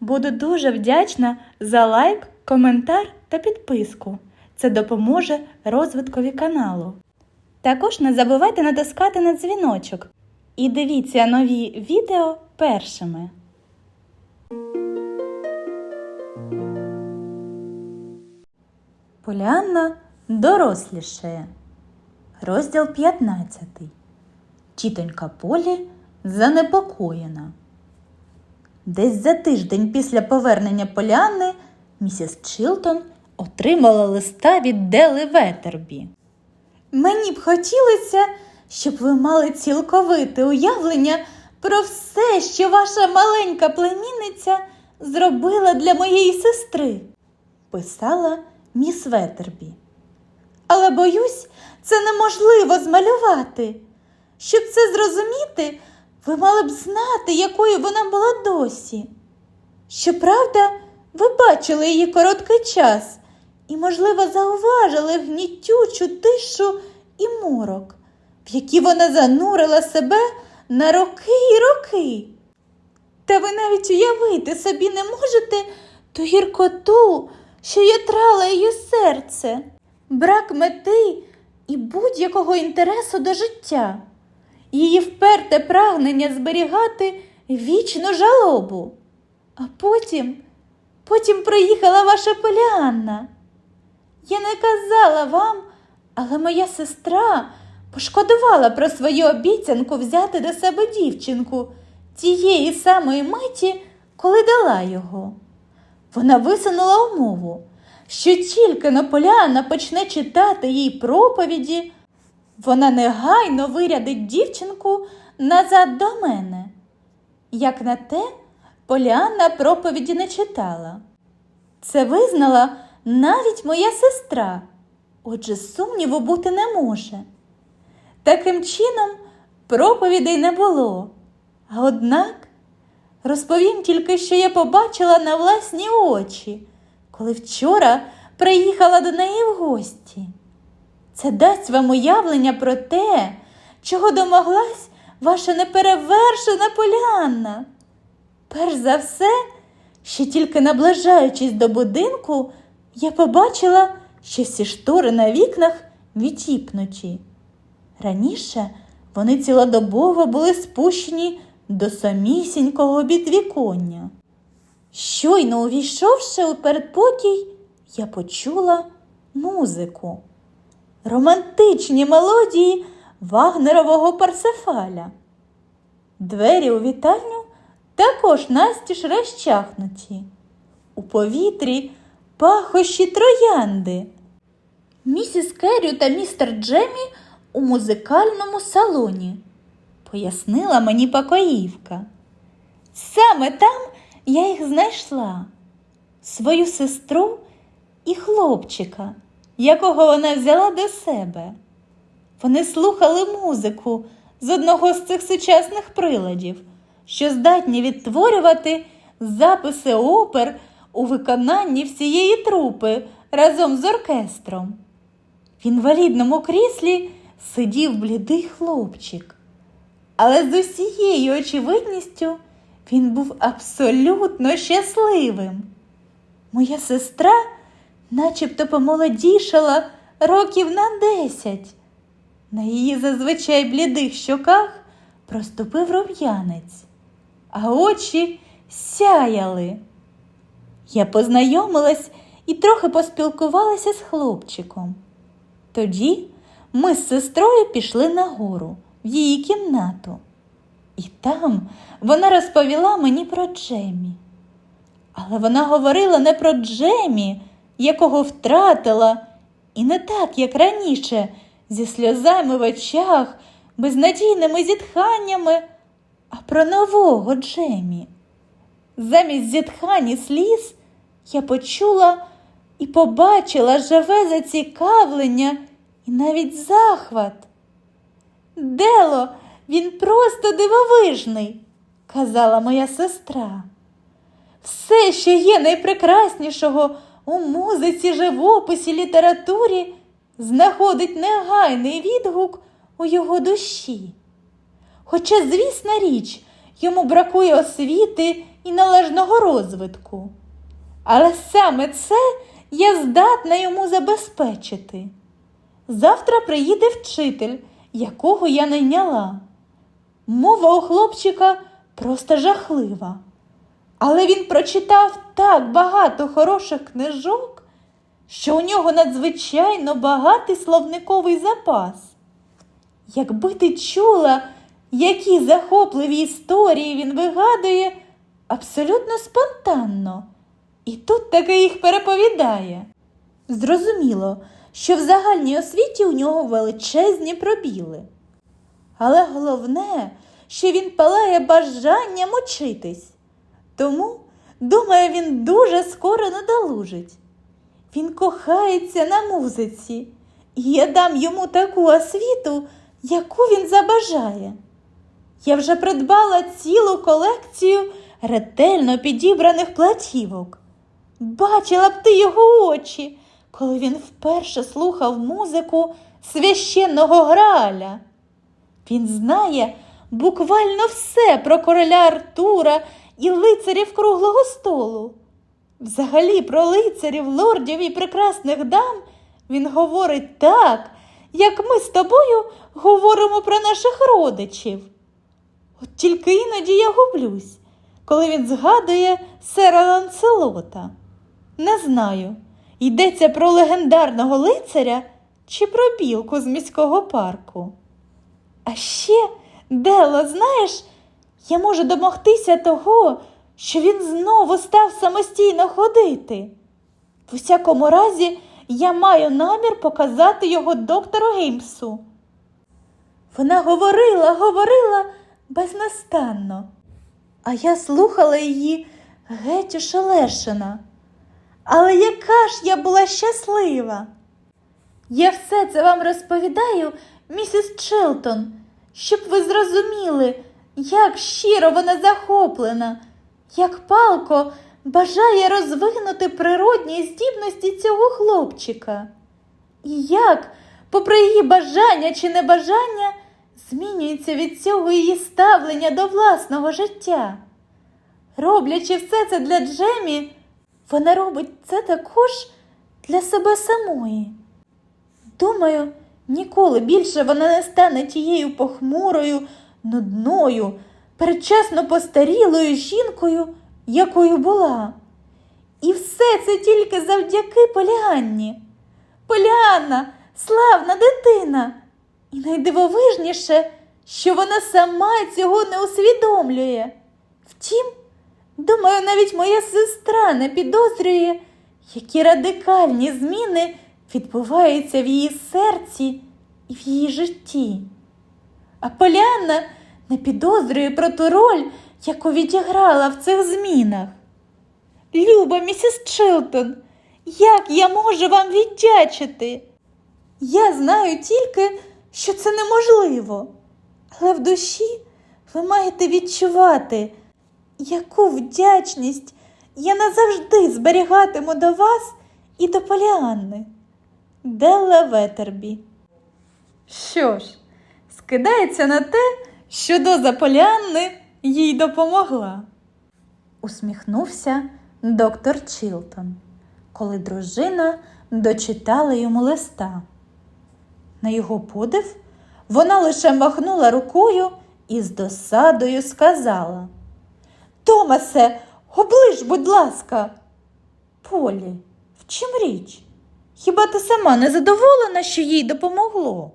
Буду дуже вдячна за лайк, коментар та підписку. Це допоможе розвиткові каналу. Також не забувайте натискати на дзвіночок і дивіться нові відео першими. Поліанна дорослішає. Розділ 15. Тітонька Полі занепокоєна. Десь за тиждень після повернення Поліанни місіс Чилтон отримала листа від Дели Ветербі. Мені б хотілося, щоб ви мали цілковите уявлення про все, що ваша маленька племінниця зробила для моєї сестри, писала міс Ветербі. Але боюсь, це неможливо змалювати. Щоб це зрозуміти, ви мали б знати, якою вона була досі. Щоправда, ви бачили її короткий час і, можливо, зауважили гнітючу тишу і морок, в які вона занурила себе на роки і роки. Та ви навіть уявити собі не можете ту гіркоту, що ятрала її серце, брак мети і будь-якого інтересу до життя, її вперте прагнення зберігати вічну жалобу. А потім, потім приїхала ваша Поліанна. Я не казала вам, але моя сестра пошкодувала про свою обіцянку взяти до себе дівчинку тієї самої миті, коли дала його. Вона висунула умову, що тільки но Поліанна почне читати їй проповіді, вона негайно вирядить дівчинку назад до мене. Як на те, Поліанна проповіді не читала. Це визнала навіть моя сестра, отже, сумніву бути не може. Таким чином, проповідей не було. А однак розповім тільки, що я побачила на власні очі, коли вчора приїхала до неї в гості. Це дасть вам уявлення про те, чого домоглась ваша неперевершена Поліанна. Перш за все, ще тільки наближаючись до будинку, я побачила, що всі штори на вікнах відтіпнуті. Раніше вони цілодобово були спущені до самісінького підвіконня. Щойно увійшовши у передпокій, я почула музику, романтичні мелодії вагнерового парсефаля. Двері у вітальню також настіж розчахнуті. У повітрі пахощі троянди. Місіс Керрю та містер Джемі у музикальному салоні, пояснила мені покоївка. Саме там я їх знайшла, свою сестру і хлопчика, якого вона взяла до себе. Вони слухали музику з одного з цих сучасних приладів, що здатні відтворювати записи опер у виконанні всієї трупи разом з оркестром. В інвалідному кріслі сидів блідий хлопчик, але з усією очевидністю він був абсолютно щасливим. Моя сестра начебто помолодішала років на десять. На її зазвичай блідих щоках проступив рум'янець, а очі сяяли. Я познайомилась і трохи поспілкувалася з хлопчиком. Тоді ми з сестрою пішли нагору в її кімнату, і там вона розповіла мені про Джемі. Але вона говорила не про Джемі, якого втратила, і не так, як раніше, зі сльозами в очах, безнадійними зітханнями, а про нового Джемі. Замість зітхань і сліз я почула і побачила живе зацікавлення і навіть захват. Дело, він просто дивовижний, казала моя сестра. Все, що є найпрекраснішого у музиці, живописі, літературі, знаходить негайний відгук у його душі. Хоча, звісна річ, йому бракує освіти і належного розвитку. Але саме це я здатна йому забезпечити. Завтра приїде вчитель, якого я найняла. Мова у хлопчика просто жахлива. Але він прочитав так багато хороших книжок, що у нього надзвичайно багатий словниковий запас. Якби ти чула, які захопливі історії він вигадує абсолютно спонтанно, і тут таки їх переповідає. Зрозуміло, що в загальній освіті у нього величезні пробіли. Але головне, що він палає бажанням учитись. Тому, думаю, він дуже скоро надолужить. Він кохається на музиці, і я дам йому таку освіту, яку він забажає. Я вже придбала цілу колекцію ретельно підібраних платівок. Бачила б ти його очі, коли він вперше слухав музику священного Грааля. Він знає буквально все про короля Артура і лицарів круглого столу. Взагалі про лицарів, лордів і прекрасних дам він говорить так, як ми з тобою говоримо про наших родичів. От тільки іноді я гублюсь, коли він згадує сера Ланселота. Не знаю, йдеться про легендарного лицаря чи про білку з міського парку. А ще, Дело, знаєш, я можу домогтися того, що він знову став самостійно ходити. В усякому разі, я маю намір показати його доктору Геймсу. Вона говорила, говорила безнастанно, а я слухала її геть ошелешена. Але яка ж я була щаслива! Я все це вам розповідаю, місіс Челтон, щоб ви зрозуміли, як щиро вона захоплена, як палко бажає розвинути природні здібності цього хлопчика. І як, попри її бажання чи небажання, змінюється від цього її ставлення до власного життя. Роблячи все це для Джемі, вона робить це також для себе самої. Думаю, ніколи більше вона не стане тією похмурою, нудною, передчасно постарілою жінкою, якою була. І все це тільки завдяки Поліанні. Поліанна славна дитина. І найдивовижніше, що вона сама цього не усвідомлює. Втім, думаю, навіть моя сестра не підозрює, які радикальні зміни відбуваються в її серці і в її житті. А Поліанна не підозрює про ту роль, яку відіграла в цих змінах. Люба місіс Чилтон, як я можу вам віддячити? Я знаю тільки, що це неможливо, але в душі ви маєте відчувати, яку вдячність я назавжди зберігатиму до вас і до Поліанни. Делла Ветербі. Що ж, скидається на те, що доза Поліанни їй допомогла. Усміхнувся доктор Чілтон, коли дружина дочитала йому листа. На його подив, вона лише махнула рукою і з досадою сказала Томасе, оближ, будь ласка. Полі, в чим річ? Хіба ти сама не задоволена, що їй допомогло?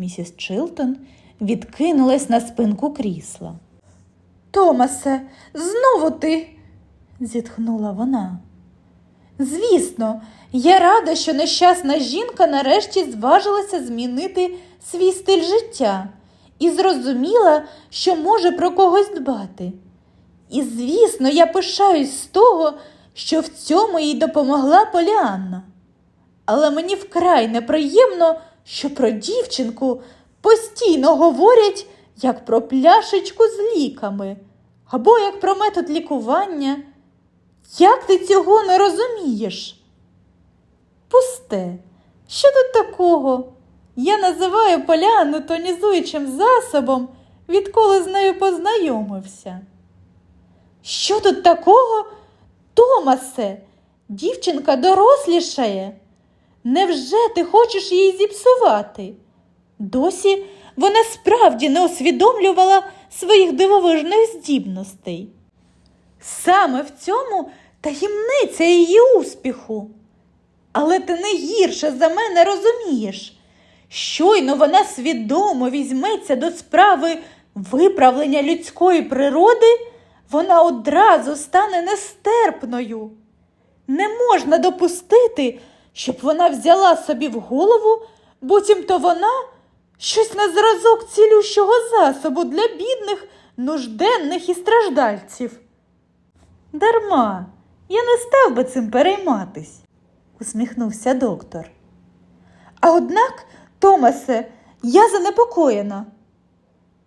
Місіс Чилтон відкинулась на спинку крісла. Томасе, знову ти, зітхнула вона. Звісно, я рада, що нещасна жінка нарешті зважилася змінити свій стиль життя і зрозуміла, що може про когось дбати. І, звісно, я пишаюсь з того, що в цьому їй допомогла Поліанна. Але мені вкрай неприємно, що про дівчинку постійно говорять як про пляшечку з ліками або як про метод лікування. Як ти цього не розумієш? Пусте, що тут такого? Я називаю Поліанну тонізуючим засобом, відколи з нею познайомився. Що тут такого? Томасе, дівчинка дорослішає. Невже ти хочеш її зіпсувати? Досі вона справді не усвідомлювала своїх дивовижних здібностей. Саме в цьому таємниця її успіху. Але ти не гірше за мене розумієш. Щойно вона свідомо візьметься до справи виправлення людської природи, вона одразу стане нестерпною. Не можна допустити, щоб вона взяла собі в голову, буцімто вона щось на зразок цілющого засобу для бідних, нужденних і страждальців. Дарма, я не став би цим перейматись, усміхнувся доктор. А однак, Томасе, я занепокоєна.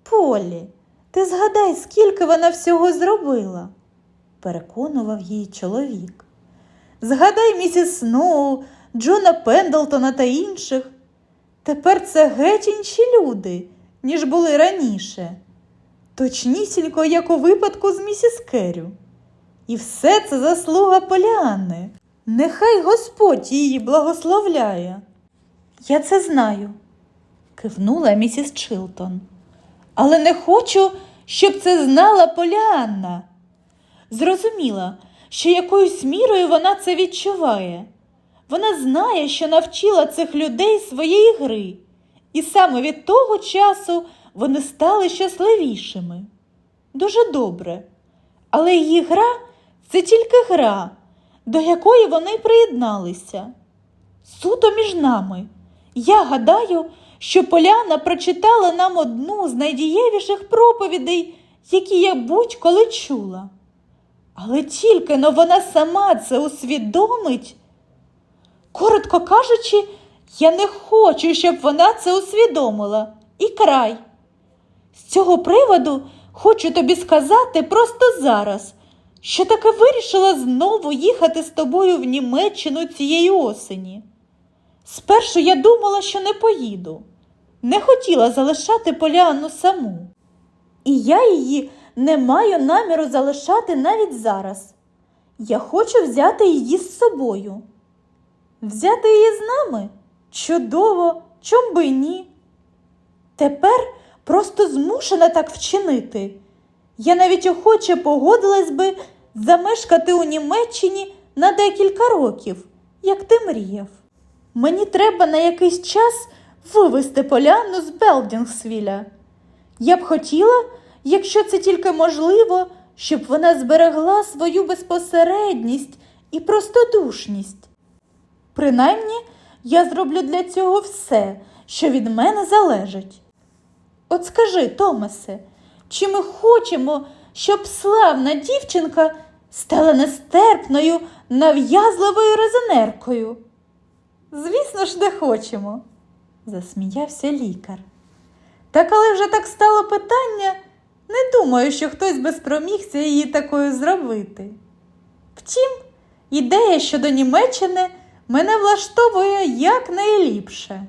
Полі, ти згадай, скільки вона всього зробила, переконував її чоловік. Згадай місіс Сноу, Джона Пендлтона та інших. Тепер це геть інші люди, ніж були раніше. Точнісінько, як у випадку з місіс Керрю. І все це заслуга Поліанни. Нехай Господь її благословляє. Я це знаю, кивнула місіс Чилтон. Але не хочу, щоб це знала Поліанна. Зрозуміла, що якоюсь мірою вона це відчуває. Вона знає, що навчила цих людей своєї гри, і саме від того часу вони стали щасливішими. Дуже добре. Але її гра це тільки гра, до якої вони приєдналися. Суто між нами. Я гадаю, що Поляна прочитала нам одну з найдієвіших проповідей, які я будь-коли чула. Але тільки но вона сама це усвідомить. Коротко кажучи, я не хочу, щоб вона це усвідомила. І край. З цього приводу хочу тобі сказати просто зараз, що таки вирішила знову їхати з тобою в Німеччину цієї осені. Спершу я думала, що не поїду, не хотіла залишати Поліанну саму. І я її не маю наміру залишати навіть зараз. Я хочу взяти її з собою. Взяти її з нами? Чудово, чом би ні. Тепер просто змушена так вчинити. Я навіть охоче погодилась би замешкати у Німеччині на декілька років, як ти мріяв. Мені треба на якийсь час вивезти Поляну з Белдінгсвіля. Я б хотіла, якщо це тільки можливо, щоб вона зберегла свою безпосередність і простодушність. Принаймні, я зроблю для цього все, що від мене залежить. От скажи, Томасе, чи ми хочемо, щоб славна дівчинка стала нестерпною, нав'язливою резонеркою? Звісно ж, не хочемо, засміявся лікар. Та коли вже так стало питання, не думаю, що хтось би спромігся її такою зробити. Втім, ідея щодо Німеччини мене влаштовує якнайліпше.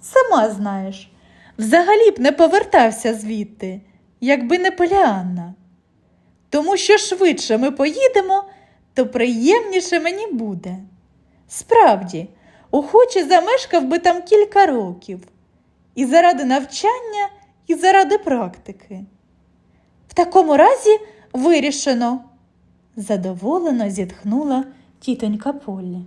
Сама знаєш, взагалі б не повертався звідти, якби не Поліанна. Тому що швидше ми поїдемо, то приємніше мені буде. Справді, охоче замешкав би там кілька років і заради навчання, і заради практики. В такому разі вирішено, задоволено зітхнула тітонька Полі.